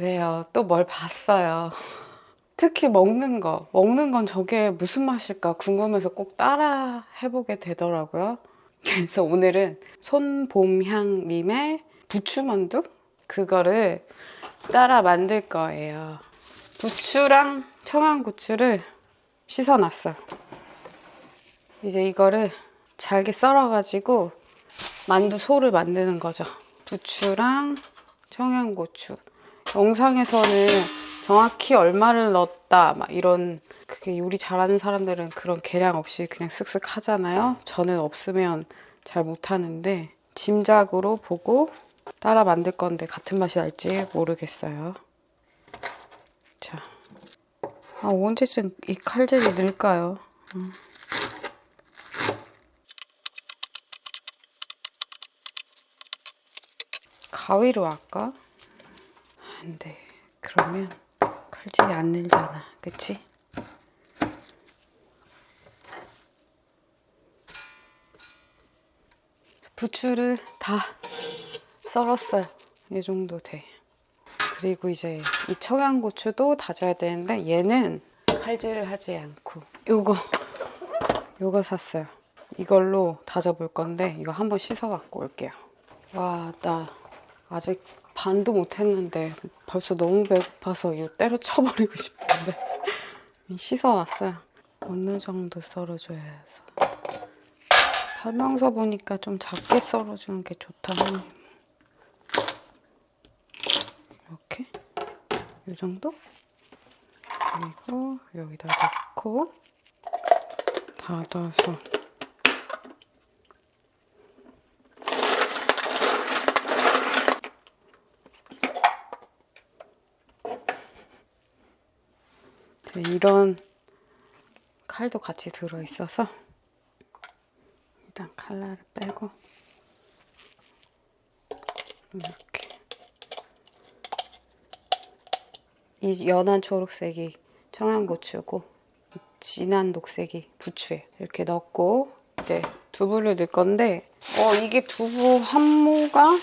그래요. 또 뭘 봤어요. 특히 먹는 거. 먹는 건 저게 무슨 맛일까 궁금해서 꼭 따라 해보게 되더라고요. 그래서 오늘은 손봄향님의 부추만두? 그거를 따라 만들 거예요. 부추랑 청양고추를 씻어놨어요. 이제 이거를 잘게 썰어가지고 만두 소를 만드는 거죠. 부추랑 청양고추. 영상에서는 정확히 얼마를 넣었다 막 이런 그게 요리 잘하는 사람들은 그런 계량 없이 그냥 쓱쓱 하잖아요. 저는 없으면 잘 못하는데 짐작으로 보고 따라 만들 건데 같은 맛이 날지 모르겠어요. 자, 아, 언제쯤 이 칼질이 늘까요? 음. 가위로 할까? 안 돼. 그러면 칼질이 안 늘잖아. 그치? 부추를 다 썰었어요. 이 정도 돼. 그리고 이제 이 청양고추도 다져야 되는데 얘는 칼질을 하지 않고 요거 요거 샀어요. 이걸로 다져볼 건데 이거 한번 씻어 갖고 올게요. 와, 나 아직 반도 못 했는데 벌써 너무 배고파서 이거 때려쳐버리고 싶은데. 씻어 왔어요. 어느 정도 썰어줘야 해서. 설명서 보니까 좀 작게 썰어주는 게 좋다니 이렇게? 이 정도? 그리고 여기다 넣고 닫아서 네, 이런 칼도 같이 들어있어서 일단 칼날을 빼고 이렇게 이 연한 초록색이 청양고추고 진한 녹색이 부추예요. 이렇게 넣고 이제 두부를 넣을 건데 어 이게 두부 한 모가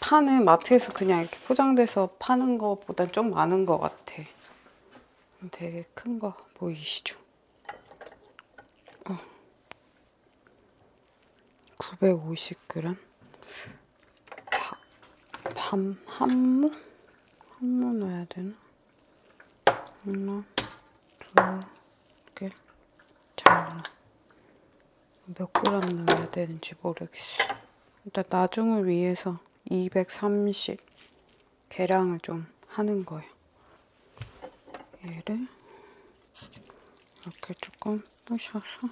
파는 마트에서 그냥 이렇게 포장돼서 파는 것보단 좀 많은 것 같아. 되게 큰 거 보이시죠? 어. 950g. 바, 밤, 한모? 한모 넣어야 되나? 하나, 둘, 개, 잘. 몇 그램 넣어야 되는지 모르겠어. 일단 나중을 위해서 230 계량을 좀 하는 거예요. 얘를 이렇게 조금 부셔서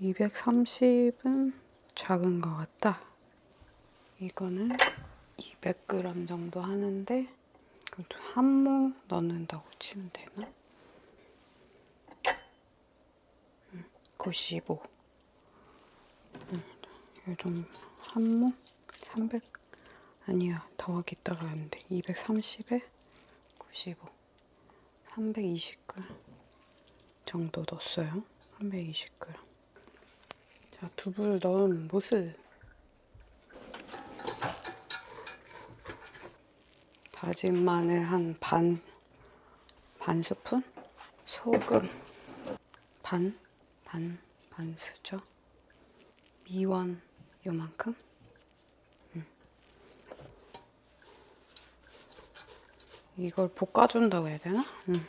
230은 작은 것 같다. 이거는 200g 정도 하는데 그래도 한모 넣는다고 치면 되나? 음, 95. 음, 요즘 한모 300 아니야 더하기 따라 하는데 230에 95 320g 정도 넣었어요. 320g 자 두부를 넣은 모습 다진 마늘 한 반 반 스푼? 소금 반 반 반 수저? 미원 요만큼 이걸 볶아준다고 해야 되나? 응.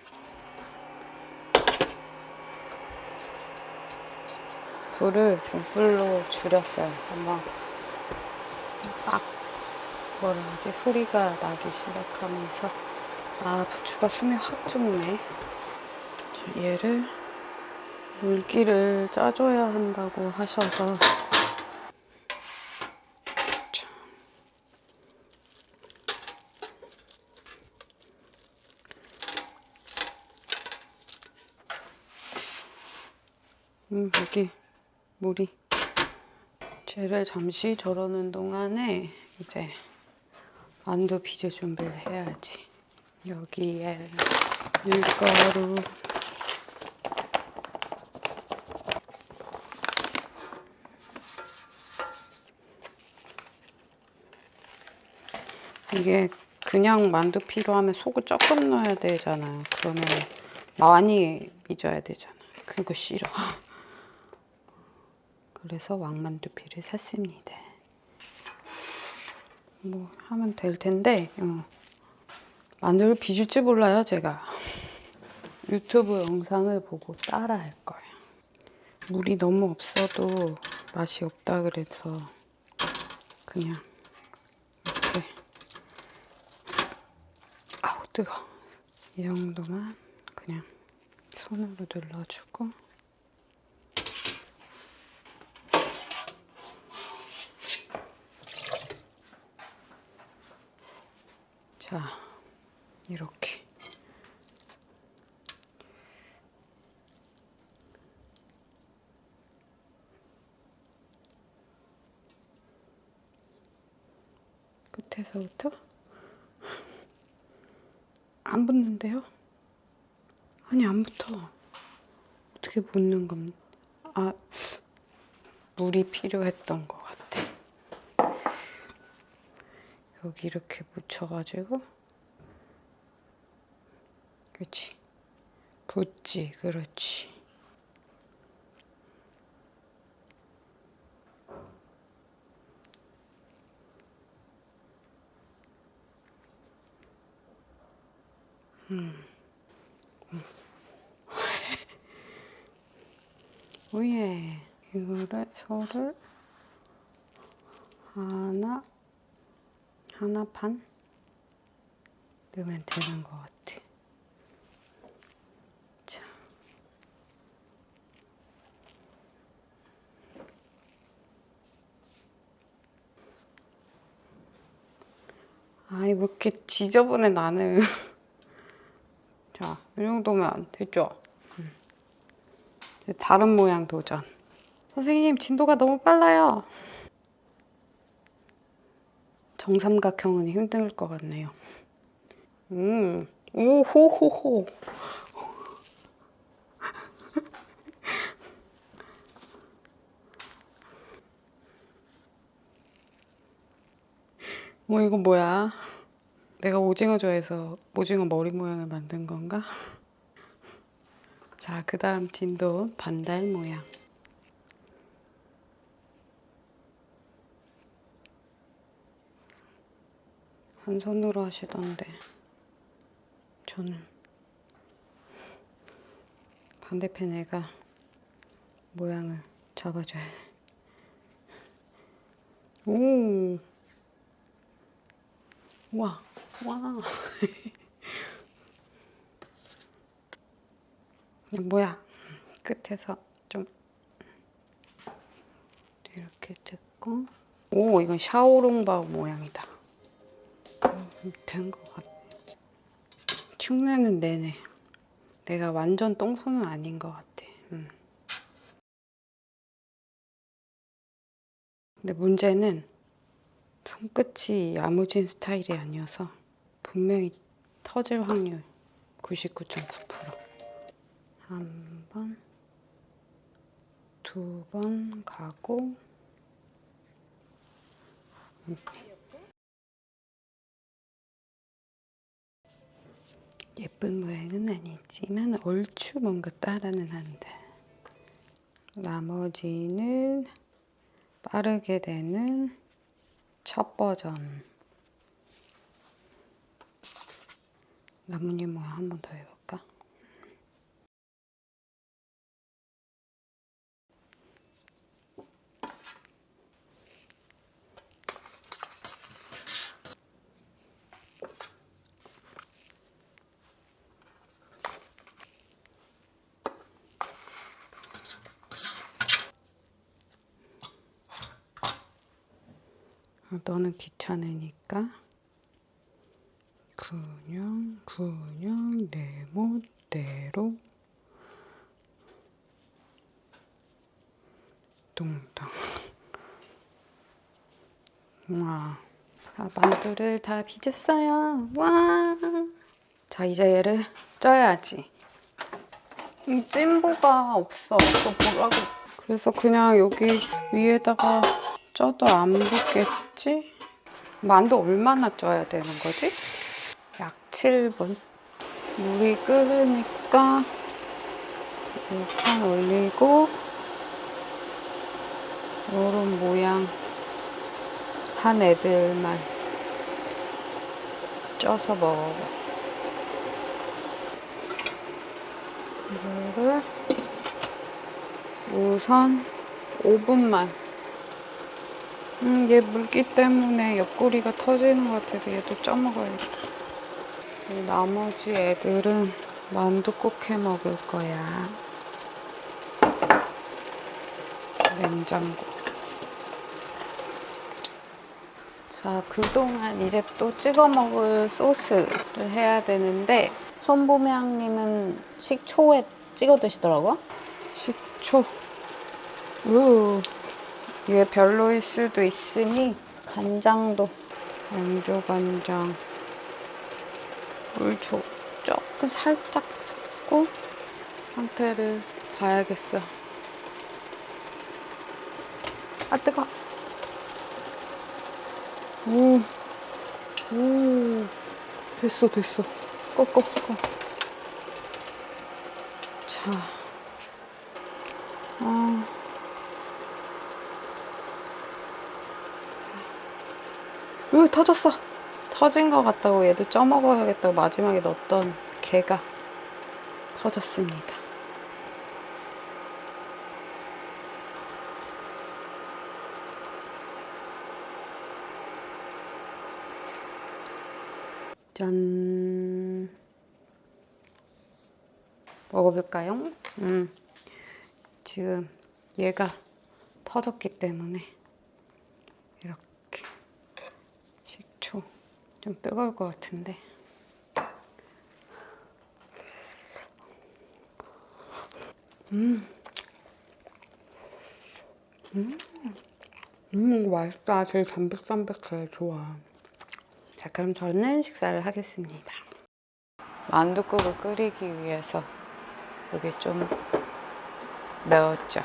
불을 중불로 줄였어요. 한번 딱 뭐라 하지 소리가 나기 시작하면서 아 부추가 숨이 확 죽네. 자, 얘를 물기를 짜줘야 한다고 하셔서 음, 여기 물이. 쟤를 잠시 저러는 동안에 이제 만두 빚을 준비를 해야지. 여기에 밀가루. 이게 그냥 만두 필요하면 속을 조금 넣어야 되잖아요. 그러면 많이 빚어야 되잖아. 그거 싫어. 그래서 왕만두피를 샀습니다. 뭐 하면 될 텐데 어. 만두를 빚을지 몰라요 제가. 유튜브 영상을 보고 따라 할 거예요. 물이 너무 없어도 맛이 없다 그래서 그냥 이렇게 아우 뜨거. 이 정도만 그냥 손으로 눌러주고 자 이렇게 끝에서부터 안 붙는데요? 아니 안 붙어. 어떻게 붙는 겁니까? 아 물이 필요했던 것 같아. 여기 이렇게 묻혀가지고. 그렇지 붙지 그렇지. 위에 이거를 서를 하나 하나 반 넣으면 되는 것 같아. 자. 아이 뭐 이렇게 지저분해 나는. 자, 이 정도면 됐죠? 음. 다른 모양 도전. 선생님, 진도가 너무 빨라요. 정삼각형은 힘들 것 같네요. 음, 오호호호. 뭐 이거 뭐야? 내가 오징어 좋아해서 오징어 머리 모양을 만든 건가? 자, 그 다음 진도 반달 모양. 한 손으로 하시던데 저는 반대편 애가 모양을 잡아줘야 해. 오, 와, 와. 뭐야? 끝에서 좀 이렇게 듣고 오 이건 샤오롱바오 모양이다. 된 것 같아. 흉내는 내네. 내가 완전 똥손은 아닌 것 같아. 음. 근데 문제는 손끝이 야무진 스타일이 아니어서 분명히 터질 확률 99.9%. 한 번, 두 번 가고 예쁜 모양은 아니지만 얼추 뭔가 따라는 한다. 나머지는 빠르게 되는 첫 버전. 나뭇잎 모양 한 번 더 해볼까? 어, 너는 귀찮으니까. 그냥 그냥 내 멋대로. 뚱땅 와 아, 만두를 다 빚었어요. 와. 자 이제 얘를 쪄야지. 이 찜보가 없어. 또 뭐라고. 그래서 그냥 여기 위에다가 쪄도 안 붙겠지? 만두 얼마나 쪄야 되는 거지? 약 7분. 물이 끓으니까 판 올리고 요런 모양 한 애들만 쪄서 먹어봐. 이거를 우선 5분만. 음, 얘 물기 때문에 옆구리가 터지는 것 같아서 얘도 쪄먹어야겠다. 이 나머지 애들은 만두국 해 먹을 거야. 냉장고. 자, 그동안 이제 또 찍어 먹을 소스를 해야 되는데, 손보명님은 식초에 찍어 드시더라고요. 식초. 우. 이게 별로일 수도 있으니, 간장도 양조간장. 물 조, 조금 살짝 섞고, 상태를 봐야겠어. 아, 뜨거. 오, 오, 됐어, 됐어. 꺼, 꺼, 꺼. 자, 아. 으, 터졌어. 터진 것 같다고 얘도 쪄먹어야겠다고 마지막에 넣었던 게가 터졌습니다. 짠. 먹어볼까요? 음. 지금 얘가 터졌기 때문에 이렇게 식초 좀 뜨거울 것 같은데 음. 음. 음, 맛있다. 되게 담백담백해. 좋아. 자, 그럼 저는 식사를 하겠습니다. 만두국을 끓이기 위해서 여기 좀 넣었죠.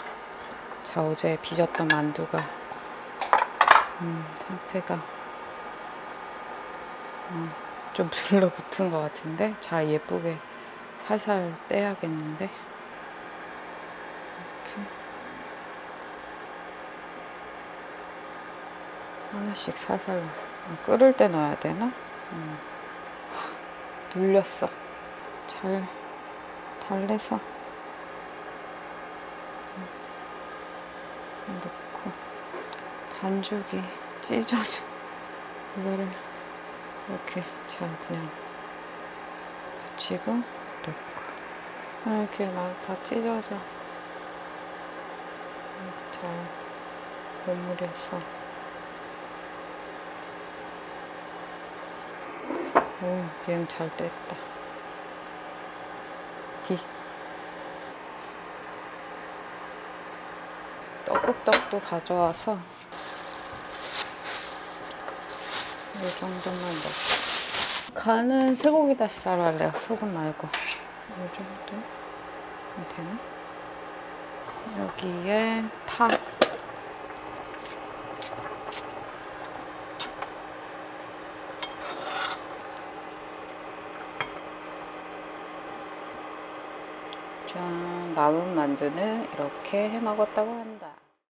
자, 어제 빚었던 만두가 음, 상태가 음, 좀 들러붙은 것 같은데 잘 예쁘게 살살 떼야겠는데 이렇게 하나씩 살살 아, 끓을 때 넣어야 되나? 음. 눌렸어. 잘 달래서 음. 넣고 반죽이 찢어져. 이거를 이렇게 잘 그냥 붙이고 넣고 아, 이렇게 막 다 찢어져. 이렇게 잘 버무려서 오, 얘는 잘 뗐다. 디. 떡국떡도 가져와서 이 정도만 넣고. 간은 쇠고기 다시 따로 할래요. 소금 말고. 이 정도? 되나? 여기에 파. 짠, 남은 만두는 이렇게 해 먹었다고 한다.